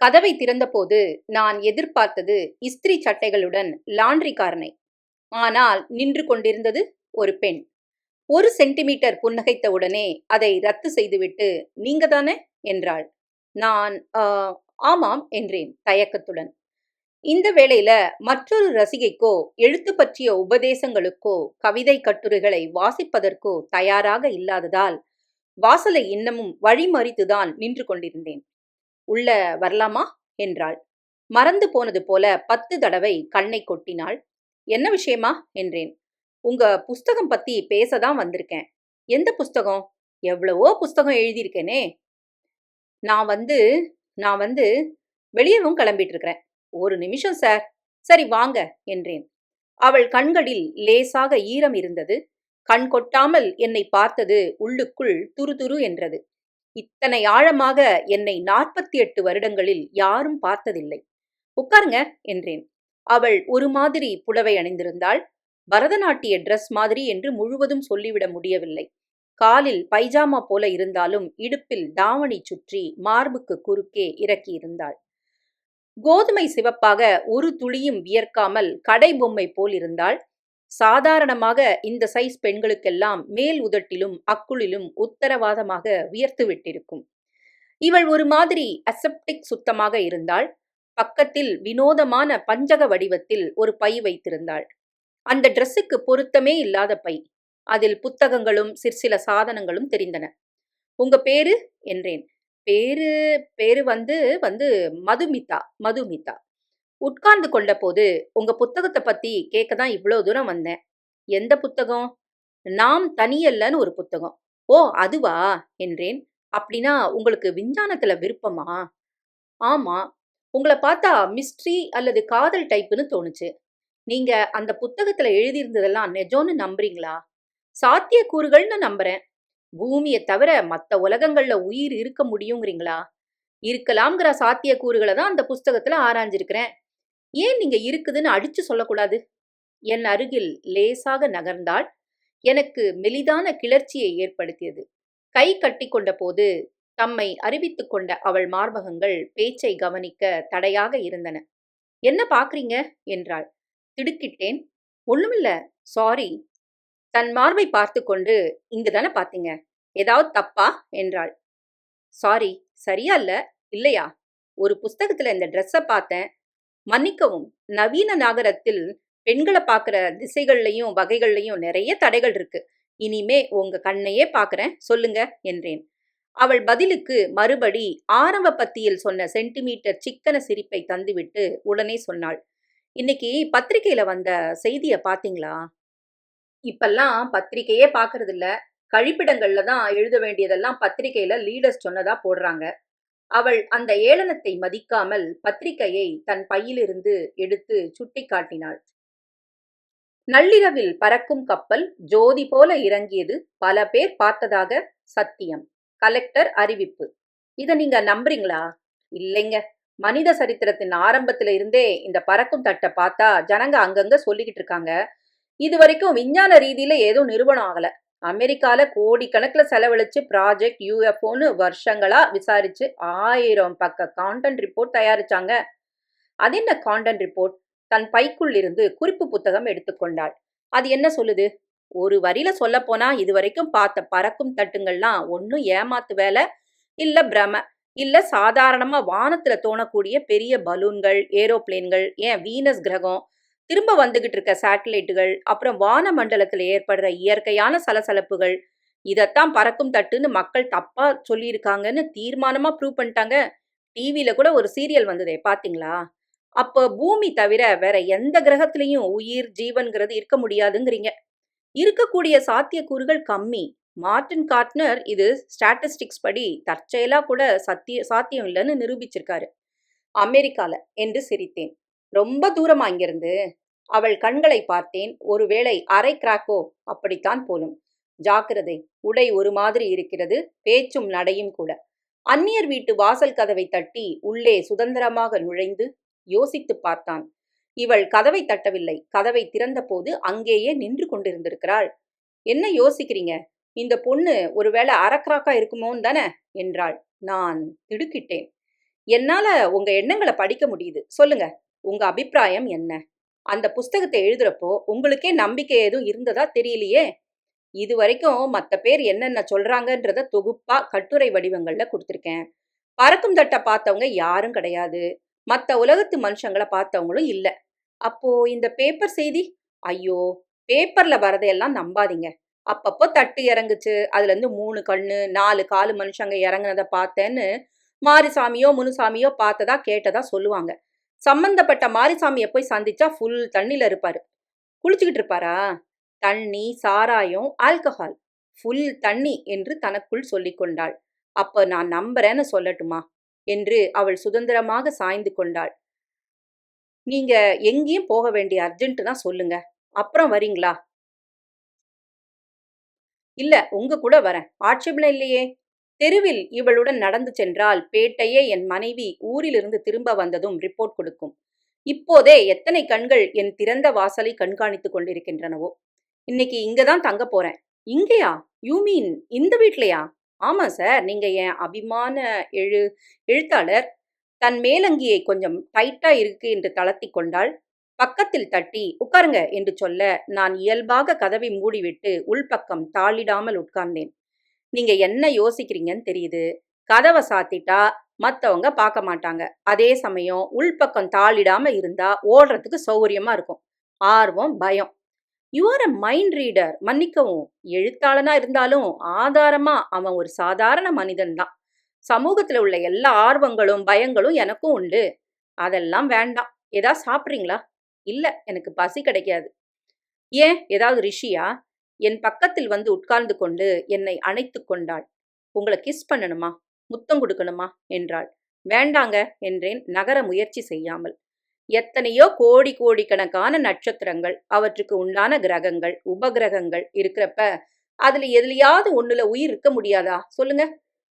கதவை திறந்தபோது நான் எதிர்பார்த்தது இஸ்திரி சட்டைகளுடன் லாண்ட்ரிக்காரனை ஆனால் நின்று கொண்டிருந்தது ஒரு பெண். ஒரு சென்டிமீட்டர் புன்னகைத்த உடனே அதை ரத்து செய்துவிட்டு நீங்க தானே என்றாள். நான் "ஆ, ஆமாம் என்றேன் தயக்கத்துடன். இந்த வேளையில மற்றொரு ரசிகைக்கோ எழுத்து பற்றிய உபதேசங்களுக்கோ கவிதை கட்டுரைகளை வாசிப்பதற்கோ தயாராக இல்லாததால் வாசலை இன்னமும் வழிமறித்துதான் நின்று கொண்டிருந்தேன். உள்ள வரலாமா? என்றாள். மறந்து போனது போல பத்து தடவை கண்ணை கொட்டினாள். என்ன விஷயமா? என்றேன். உங்க புஸ்தகம் பத்தி பேசதான் வந்திருக்கேன். எந்த புஸ்தகம்? எவ்வளவோ புஸ்தகம் எழுதியிருக்கேனே. நான் வந்து நான் வந்து வெளியவும் கிளம்பிட்டு இருக்கிறேன் ஒரு நிமிஷம் சார். சரி வாங்க. என்றேன். அவள் கண்களில் லேசாக ஈரம் இருந்தது. கண் கொட்டாமல் என்னை பார்த்தது உள்ளுக்குள் துரு என்றது. இத்தனை ஆழமாக என்னை நாற்பத்தி எட்டு வருடங்களில் யாரும் பார்த்ததில்லை. உட்காருங்க என்றேன். அவள் ஒரு மாதிரி புடவை அணிந்திருந்தாள். பரதநாட்டிய ட்ரெஸ் மாதிரி என்று முழுவதும் சொல்லிவிட முடியவில்லை. காலில் பைஜாமா போல இருந்தாலும் இடுப்பில் தாவணி சுற்றி மார்புக்கு குறுக்கே இறக்கியிருந்தாள். கோதுமை சிவப்பாக ஒரு துளியும் வியர்க்காமல் கடை பொம்மை போல் இருந்தாள். சாதாரணமாக இந்த சைஸ் பெண்களுக்கெல்லாம் மேல் உதட்டிலும் அக்குளிலும் உத்தரவாதமாக வியர்த்து விட்டிருக்கும். இவள் ஒரு மாதிரி அசெப்டிக் சுத்தமாக இருந்தாள். பக்கத்தில் வினோதமான பஞ்சக வடிவத்தில் ஒரு பை வைத்திருந்தாள். அந்த ட்ரெஸ்ஸுக்கு பொருத்தமே இல்லாத பை. அதில் புத்தகங்களும் சிற்சில சாதனங்களும் தெரிந்தன. உங்க பேரு? என்றேன். பேரு பேரு வந்து வந்து மதுமிதா மதுமிதா. உட்கார்ந்து கொண்ட போது உங்க புத்தகத்தை பத்தி கேட்க தான் இவ்வளோ தூரம் வந்தேன். எந்த புத்தகம்? நாம் தனியல்லன்னு ஒரு புத்தகம். ஓ அதுவா? என்றேன். அப்படின்னா உங்களுக்கு விஞ்ஞானத்துல விருப்பமா? ஆமா. உங்களை பார்த்தா மிஸ்ட்ரி அல்லது காதல் டைப்புன்னு தோணுச்சு. நீங்க அந்த புத்தகத்துல எழுதியிருந்ததெல்லாம் நெஜோன்னு நம்புறீங்களா? சாத்தியக்கூறுகள்னு நம்புறேன். பூமியை தவிர மற்ற உலகங்கள்ல உயிர் இருக்க முடியுங்கிறீங்களா? இருக்கலாம்ங்கிற சாத்தியக்கூறுகளை தான் அந்த புஸ்தகத்துல ஆராய்ஞ்சிருக்கிறேன். ஏன் நீங்க இருக்குதுன்னு அடிச்சு சொல்லக்கூடாது? என் அருகில் லேசாக நகர்ந்தால் எனக்கு மெலிதான கிளர்ச்சியை ஏற்படுத்தியது. கை கட்டி கொண்ட போது தம்மை அறிவித்து கொண்ட அவள் மார்பகங்கள் பேச்சை கவனிக்க தடையாக இருந்தன. என்ன பாக்குறீங்க? என்றாள். திடுக்கிட்டேன். ஒண்ணுமில்ல. சாரி. தன் மார்பை பார்த்து கொண்டு இங்கு தானே பார்த்தீங்க ஏதாவது தப்பா? என்றாள். சாரி. சரியா இல்ல? இல்லையா? ஒரு புஸ்தகத்துல இந்த ட்ரெஸ்ஸை பார்த்தேன். மன்னிக்கவும். நவீன நாகரத்தில் பெண்களை பார்க்குற திசைகள்லையும் வகைகள்லையும் நிறைய தடைகள் இருக்கு. இனிமே உங்க கண்ணையே பார்க்குறேன் சொல்லுங்க என்றேன். அவள் பதிலுக்கு மறுபடி ஆரம்ப பத்தியில் சொன்ன சென்டிமீட்டர் சிக்கன சிரிப்பை தந்துவிட்டு உடனே சொன்னாள் இன்னைக்கு பத்திரிகையில வந்த செய்தியை பார்த்தீங்களா? இப்பெல்லாம் பத்திரிக்கையே பார்க்கறதில்ல. இல்ல கழிப்பிடங்கள்ல தான் எழுத வேண்டியதெல்லாம் பத்திரிகையில லீடர்ஸ் சொன்னதா போடுறாங்க. அவள் அந்த ஏளனத்தை மதிக்காமல் பத்திரிகையை தன் பையிலிருந்து எடுத்து சுட்டி காட்டினாள் நள்ளிரவில் பறக்கும் கப்பல் ஜோதி போல இறங்கியது பல பேர் பார்த்ததாக சத்தியம். கலெக்டர் அறிவிப்பு. இத நீங்க நம்புறீங்களா? இல்லைங்க. மனித சரித்திரத்தின் ஆரம்பத்துல இருந்தே இந்த பறக்கும் தட்டை பார்த்தா ஜனங்க அங்கங்க சொல்லிக்கிட்டு இருக்காங்க. இது வரைக்கும் விஞ்ஞான ரீதியில ஏதோ நிறுவனம் ஆகல. அமெரிக்கால கோடிக்கணக்கில் செலவழிச்சு ப்ராஜெக்ட் யூஎஃப்ஓன்னு வருஷங்களா விசாரிச்சு ஆயிரம் பக்க கான்டென்ட் ரிப்போர்ட் தயாரிச்சாங்க. அது என்ன கான்டென்ட் ரிப்போர்ட் தன் பைக்குள் இருந்து குறிப்பு புத்தகம் எடுத்துக்கொண்டாள் அது என்ன சொல்லுது? ஒரு வரியில சொல்ல போனா இது வரைக்கும் பார்த்த பறக்கும் தட்டுங்கள்லாம் ஒன்னும் ஏமாத்து வேலை இல்ல பிரம இல்ல சாதாரணமா வானத்துல தோணக்கூடிய பெரிய பலூன்கள் ஏரோப்ளேன்கள் ஏன் வீனஸ் கிரகம் திரும்ப வந்துகிட்டு இருக்க சேட்டலைட்டுகள் அப்புறம் வான மண்டலத்தில் ஏற்படுற இயற்கையான சலசலப்புகள் இதைத்தான் பறக்கும் தட்டுன்னு மக்கள் தப்பா சொல்லியிருக்காங்கன்னு தீர்மானமா ப்ரூவ் பண்ணிட்டாங்க. டிவியில கூட ஒரு சீரியல் வந்ததே பாத்தீங்களா? அப்போ பூமி தவிர வேற எந்த கிரகத்திலையும் உயிர் ஜீவன்கிறது இருக்க முடியாதுங்கிறீங்க. இருக்கக்கூடிய சாத்தியக்கூறுகள் கம்மி. மார்டின் கார்ட்னர் இது ஸ்டாட்டிஸ்டிக்ஸ் படி தற்செயலா கூட சத்திய சாத்தியம் இல்லைன்னு நிரூபிச்சிருக்காரு. அமெரிக்கால என்று சிரித்தேன். ரொம்ப தூரமா இங்கிருந்து அவள் கண்களை பார்த்தேன். ஒருவேளை அரை கிராக்கோ அப்படித்தான் போலும். ஜாக்கிரதை உடை ஒரு மாதிரி இருக்கிறது பேச்சும் நடையும் கூட. அந்நியர் வீட்டு வாசல் கதவை தட்டி உள்ளே சுதந்திரமாக நுழைந்து யோசித்து பார்த்தான். இவள் கதவை தட்டவில்லை. கதவை திறந்தபோது அங்கேயே நின்று கொண்டிருந்திருக்கிறாள். என்ன யோசிக்கிறீங்க? இந்த பொண்ணு ஒருவேளை அரக்கராக்கா இருக்குமோன்னு தானே? என்றாள். நான் திடுக்கிட்டேன். என்னால உங்க எண்ணங்கள படிக்க முடியுது. சொல்லுங்க. உங்க அபிப்பிராயம் என்ன? அந்த புஸ்தகத்தை எழுதுறப்போ உங்களுக்கே நம்பிக்கை எதுவும் இருந்ததா தெரியலையே! இதுவரைக்கும் மற்ற பேர் என்னென்ன சொல்றாங்கன்றத தொகுப்பா கட்டுரை வடிவங்கள்ல கொடுத்துருக்கேன் பறக்கும் தட்டை பார்த்தவங்க யாரும் கிடையாது. மற்ற உலகத்து மனுஷங்களை பார்த்தவங்களும் இல்லை அப்போ இந்த பேப்பர் செய்தி? ஐயோ! பேப்பர்ல வரதையெல்லாம் நம்பாதீங்க. அப்பப்போ தட்டு இறங்குச்சு. அதுலேருந்து மூணு கண்ணு, நாலு காலு மனுஷங்க இறங்குனதை பார்த்தேன்னு மாரிசாமியோ, முனுசாமியோ பார்த்ததா, கேட்டதா சொல்லுவாங்க. சம்பந்தப்பட்ட மாரிசாமியை போய் சந்திச்சா ஃபுல் தண்ணியில் இருப்பார் குளிச்சுக்கிட்டு இருப்பாரா? தண்ணி, சாராயம், ஆல்கஹால். ஃபுல் தண்ணி என்று தனக்குள் சொல்லி கொண்டாள். அப்ப நான் நம்புறேன்னு சொல்லட்டுமா? என்று அவள் சுதந்திரமாக சாய்ந்து கொண்டாள். நீங்க எங்கேயும் போக வேண்டிய அர்ஜென்ட்னா சொல்லுங்க. அப்புறம் வரீங்களா? இல்ல, உங்க கூட வரேன். ஆட்சேபணம் இல்லையே! தெருவில் இவளுடன் நடந்து சென்றால் பேட்டையே என் மனைவி ஊரிலிருந்து திரும்ப வந்ததும் ரிப்போர்ட் கொடுக்கும். இப்போதே எத்தனை கண்கள் என் திறந்த வாசலை கண்காணித்துக் கொண்டிருக்கின்றனவோ! இன்னைக்கு இங்கதான் தான் போறேன். இங்கேயா யூ மீன் இந்த வீட்லயா? ஆமா சார். நீங்க என் அபிமான எழு எழுத்தாளர். தன் மேலங்கியை கொஞ்சம் டைட்டா இருக்கு என்று தளர்த்திக் கொண்டாள். பக்கத்தில் தட்டி உட்காருங்க என்று சொல்ல நான் இயல்பாக கதவை மூடிவிட்டு உள்பக்கம் தாளிடாமல் உட்கார்ந்தேன். நீங்க என்ன யோசிக்கிறீங்கன்னு தெரியுது. கதவை சாத்திட்டா மற்றவங்க பார்க்க மாட்டாங்க. அதே சமயம் உள்பக்கம் தாளிடாம இருந்தா ஓடுறதுக்கு சௌகரியமா இருக்கும். ஆர்வம், பயம். You are mind reader. மன்னிக்கவும். எழுத்தாளனா இருந்தாலும் ஆதாரமா அவன் ஒரு சாதாரண மனிதன் தான். சமூகத்துல உள்ள எல்லா ஆர்வங்களும், பயங்களும் எனக்கும் உண்டு. அதெல்லாம் வேண்டாம். ஏதாவது சாப்பிட்றீங்களா இல்ல, எனக்கு பசி கிடைக்காது. ஏன்? ஏதாவது ரிஷியா? என் பக்கத்தில் வந்து உட்கார்ந்து கொண்டு என்னை அணைத்துக் கொண்டாள். உங்கள கிஸ் பண்ணணுமா? முத்தம் குடுக்கணுமா? என்றாள். வேண்டாங்க என்றேன் நகர முயற்சி செய்யாமல். எத்தனையோ கோடி கோடிக்கணக்கான நட்சத்திரங்கள், அவற்றுக்கு உண்டான கிரகங்கள், உபகிரகங்கள் இருக்கிறப்ப அதுல எதுலயாவது ஒண்ணுல உயிர் இருக்க முடியாதா? சொல்லுங்க.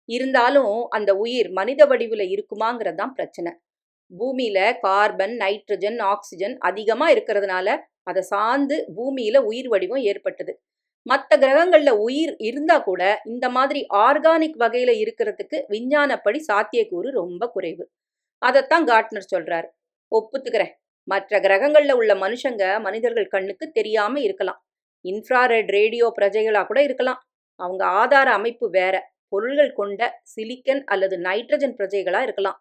இருந்தாலும் அந்த உயிர் மனித வடிவுல இருக்குமாங்கிறது தான் பிரச்சனை. பூமியில கார்பன், நைட்ரஜன், ஆக்சிஜன் அதிகமா இருக்கிறதுனால அத சார்ந்து பூமியில உயிர் வடிவம் ஏற்பட்டது. மற்ற கிரகங்கள்ல உயிர் இருந்தா கூட இந்த மாதிரி ஆர்கானிக் வகையில இருக்கிறதுக்கு விஞ்ஞானப்படி சாத்தியக்கூறு ரொம்ப குறைவு. அதைத்தான் கார்ட்னர் சொல்றாரு. ஒப்புத்துக்கிறேன். மற்ற கிரகங்கள்ல உள்ள மனுஷங்க மனிதர்கள் கண்ணுக்கு தெரியாம இருக்கலாம். இன்ஃப்ராரெட் ரேடியோ பிரஜைகளா கூட இருக்கலாம். அவங்க ஆதார அமைப்பு வேற. பொருள்கள் கொண்ட சிலிக்கன் அல்லது நைட்ரஜன் பிரஜைகளா இருக்கலாம்.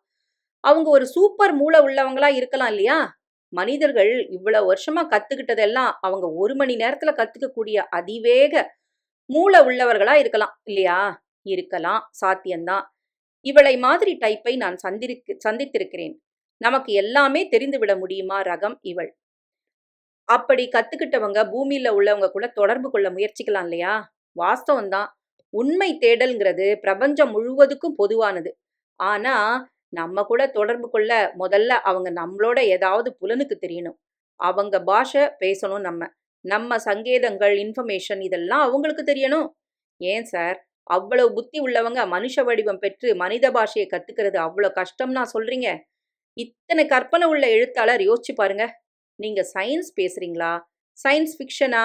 அவங்க ஒரு சூப்பர் மூளை உள்ளவங்களா இருக்கலாம் இல்லையா? மனிதர்கள் இவ்வளவு வருஷமா கத்துக்கிட்டதெல்லாம் அவங்க ஒரு மணி நேரத்துல கத்துக்கக்கூடிய அதிவேக மூளை உள்ளவர்களா இருக்கலாம் இல்லையா? இருக்கலாம். சாத்தியம்தான். இவளை மாதிரி டைப்பை நான் சந்திருக்கு சந்தித்திருக்கிறேன். நமக்கு எல்லாமே தெரிந்துவிட முடியுமா ரகம் இவள். அப்படி கத்துக்கிட்டவங்க பூமியில உள்ளவங்க கூட தொடர்பு கொள்ள முயற்சிக்கலாம் இல்லையா? வாஸ்தவம் தான். உண்மை தேடல்ங்கிறது பிரபஞ்சம் முழுவதுக்கும் பொதுவானது. ஆனா, நம்ம கூட தொடர்பு கொள்ள முதல்ல அவங்க நம்மளோட ஏதாவது புலனுக்கு தெரியணும். அவங்க பாஷை பேசணும் நம்ம. நம்ம சங்கேதங்கள், இன்ஃபர்மேஷன் இதெல்லாம் அவங்களுக்கு தெரியணும். ஏன் சார், அவ்வளவு புத்தி உள்ளவங்க மனுஷ வடிவம் பெற்று மனித பாஷையை கத்துக்கிறது அவ்வளோ கஷ்டம்னா சொல்றீங்க? இத்தனை கற்பனை உள்ள எழுத்தாளர் யோசிச்சு பாருங்க. நீங்க சயின்ஸ் பேசுறீங்களா? சயின்ஸ் ஃபிக்ஷனா?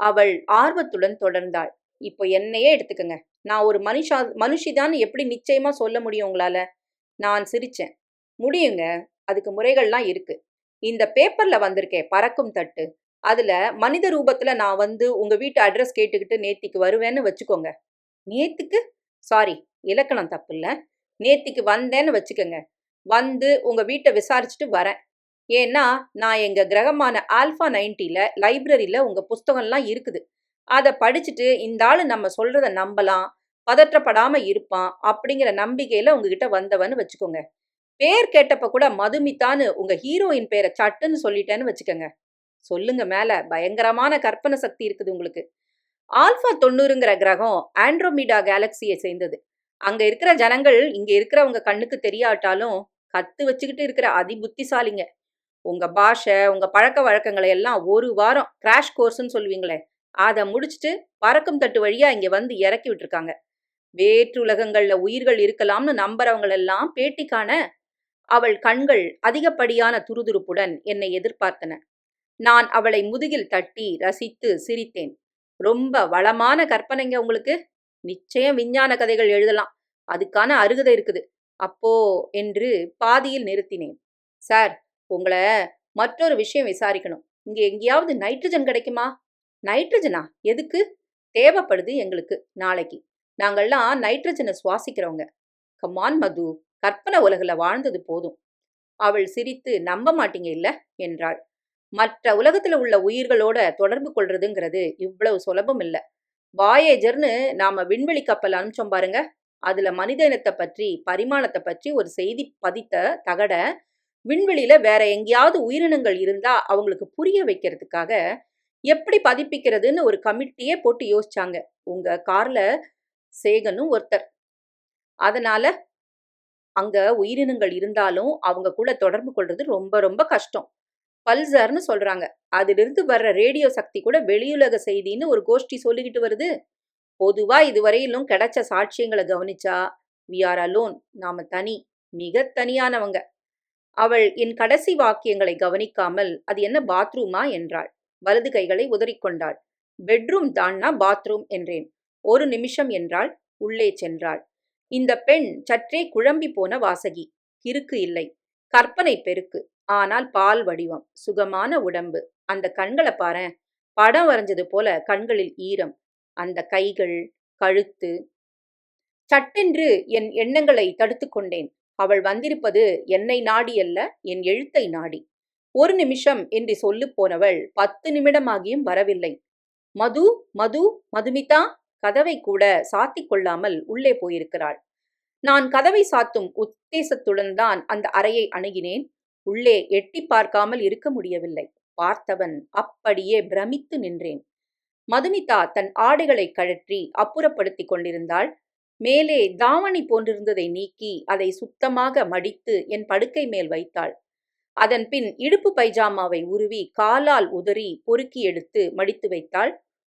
அவள் ஆர்வத்துடன் தொடர்ந்தாள். இப்போ என்னையே எடுத்துக்கங்க. நான் ஒரு மனுஷா மனுஷிதான்னு எப்படி நிச்சயமா சொல்ல முடியும் உங்களால? நான் சிரிச்சேன். முடியுங்க. அதுக்கு முறைகள்லாம் இருக்கு. இந்த பேப்பர்ல வந்திருக்கேன் பறக்கும் தட்டு. அதுல மனித ரூபத்துல நான் வந்து உங்க வீட்டு அட்ரஸ் கேட்டுக்கிட்டு நேத்திக்கு வருவேன்னு வச்சுக்கோங்க. நேத்துக்கு? சாரி இலக்கணம் தப்பில்ல. நேத்திக்கு வந்தேன்னு வச்சுக்கங்க. வந்து உங்க வீட்டை விசாரிச்சுட்டு வரேன். ஏன்னா, நான் எங்க கிரகமான ஆல்ஃபா 90ல லைப்ரரியில உங்க புஸ்தகம்லாம் இருக்குது. அதை படிச்சுட்டு இந்த ஆள் நம்ம சொல்றத நம்பலாம், பதற்றப்படாம இருப்பான் அப்படிங்கிற நம்பிக்கையில உங்ககிட்ட வந்தவன்னு வச்சுக்கோங்க. பேர் கேட்டப்ப கூட மதுமிதான்னு உங்க ஹீரோயின் பேரை சட்டுன்னு சொல்லிட்டேன்னு வச்சுக்கோங்க சொல்லுங்க மேல. பயங்கரமான கற்பனை சக்தி இருக்குது உங்களுக்கு. ஆல்ஃபா 90ங்கிற கிரகம் ஆண்ட்ரோமீடா கேலக்சியை சேர்ந்தது. அங்க இருக்கிற ஜனங்கள் இங்க இருக்கிறவங்க கண்ணுக்கு தெரியாட்டாலும் கத்து வச்சுக்கிட்டு இருக்கிற அதி புத்திசாலிங்க. உங்க பாஷை, உங்க பழக்க வழக்கங்களை எல்லாம் ஒரு வாரம் கிராஷ் கோர்ஸ்ன்னு சொல்லுவீங்களே, அதை முடிச்சுட்டு பறக்கும் தட்டு வழியா இங்க வந்து இறக்கி விட்டுருக்காங்க. வேற்று உலகங்கள்ல உயிர்கள் இருக்கலாம்னு நம்புறவங்களெல்லாம் பேட்டி காண, அவள் கண்கள் அதிகப்படியான துருதுருப்புடன் என்னை எதிர்பார்த்தன. நான் அவளை முதுகில் தட்டி ரசித்து சிரித்தேன். ரொம்ப வளமான கற்பனைங்க உங்களுக்கு. நிச்சயம் விஞ்ஞான கதைகள் எழுதலாம். அதுக்கான அருகதை இருக்குது. அப்போ என்று பாதியில் நிறுத்தினேன் சார் உங்களை மற்றொரு விஷயம் விசாரிக்கணும் இங்க எங்கேயாவது நைட்ரஜன் கிடைக்குமா நைட்ரஜனா? எதுக்கு? தேவைப்படுது எங்களுக்கு நாளைக்கு. நாங்கள்லாம் நைட்ரஜனை சுவாசிக்கிறவங்க. கமான் மது. கற்பனை உலகில் வாழ்ந்தது போதும். அவள் சிரித்து நம்ப மாட்டீங்க இல்ல? என்றாள். மற்ற உலகத்துல உள்ள உயிர்களோட தொடர்பு கொள்றதுங்கிறது இவ்வளவு சுலபம் இல்ல. வாயேஜர்னு நாம விண்வெளி கப்பல் அனுப்பிச்சோம் பாருங்க. அதுல மனித இனத்தை பற்றி பரிமாணத்தை பற்றி ஒரு செய்தி பதித்த தகட விண்வெளியில வேற எங்கேயாவது உயிரினங்கள் இருந்தா அவங்களுக்கு புரிய வைக்கிறதுக்காக எப்படி பதிப்பிக்கிறதுன்னு ஒரு கமிட்டியே போட்டு யோசிச்சாங்க. உங்க கார்ல சேகனும் ஒருத்தர். அதனால அங்க உயிரினங்கள் இருந்தாலும் அவங்க கூட தொடர்பு கொள்றது ரொம்ப ரொம்ப கஷ்டம். பல்சர்னு சொல்றாங்க. அதிலிருந்து வர்ற ரேடியோ சக்தி கூட வெளியுலக செய்தின்னு ஒரு கோஷ்டி சொல்லிக்கிட்டு வருது. பொதுவா இதுவரையிலும் கிடைச்ச சாட்சியங்களை கவனிச்சா வி ஆர் அலோன் நாம தனி மிக தனியானவங்க. அவள் என் கடைசி வாக்கியங்களை கவனிக்காமல் அது என்ன பாத்ரூமா? என்றாள். வலது கைகளை உதறிக்கொண்டாள். Bedroom தான்னா bathroom? என்றேன். ஒரு நிமிஷம் என்றாள். உள்ளே சென்றாள். இந்த பெண் சற்றே குழம்பி போன வாசகி. கிறுக்கு இல்லை. கற்பனை பெருக்கு. ஆனால் பால் வடிவம். சுகமான உடம்பு. அந்த கண்களை பாரேன் படம் வரைஞ்சது போல கண்களில் ஈரம். அந்த கைகள் கழுத்து. சட்டென்று என் எண்ணங்களை தடுத்து கொண்டேன். அவள் வந்திருப்பது என்னை நாடி அல்ல என் எழுத்தை நாடி. ஒரு நிமிஷம் என்று சொல்லு போனவள் பத்து நிமிடமாகியும் வரவில்லை. மது மது மதுமிதா கதவை கூட சாத்திக் கொள்ளாமல் உள்ளே போயிருக்கிறாள். நான் கதவை சாத்தும் உத்தேசத்துடன் தான் அந்த அறையை அணுகினேன். உள்ளே எட்டி பார்க்காமல் இருக்க முடியவில்லை. பார்த்தவன் அப்படியே பிரமித்து நின்றேன். மதுமிதா தன் ஆடைகளை கழற்றி அப்புறப்படுத்தி கொண்டிருந்தாள். மேலே தாவணி போன்றிருந்ததை நீக்கி அதை சுத்தமாக மடித்து என் படுக்கை மேல் வைத்தாள். அதன் பின் இடுப்பு பைஜாமாவை உருவி காலால் உதறி பொறுக்கி எடுத்து மடித்து வைத்தாள்.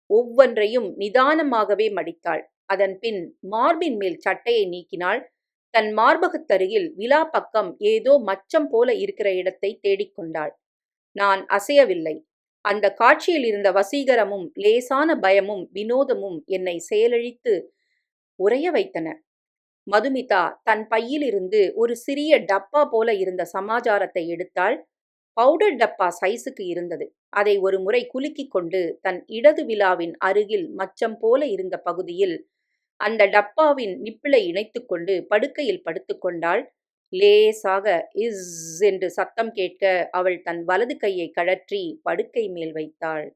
ஒவ்வொன்றையும் நிதானமாகவே மடித்தாள். அதன் பின் மார்பின் மேல் சட்டையை நீக்கினாள். தன் மார்பகத்தருகில் விழா பக்கம் ஏதோ மச்சம் போல இருக்கிற இடத்தை தேடிக்கொண்டாள் நான் அசையவில்லை. அந்த காட்சியில் இருந்த வசீகரமும் லேசான பயமும் வினோதமும் என்னை செயலழித்து உறைய வைத்தன. மதுமிதா தன் பையிலிருந்து ஒரு சிறிய டப்பா போல இருந்த சமாச்சாரத்தை எடுத்தாள். பவுடர் டப்பா சைஸுக்கு இருந்தது. அதை ஒரு முறை குலுக்கிக் கொண்டு தன் இடது விழாவின் அருகில் மச்சம் போல இருந்த பகுதியில் அந்த டப்பாவின் நிப்பிளை இணைத்துக்கொண்டு படுக்கையில் படுத்துக்கொண்டாள் லேசாக இஸ் என்று சத்தம் கேட்க அவள் தன் வலது கையை கழற்றி படுக்கை மேல் வைத்தாள்.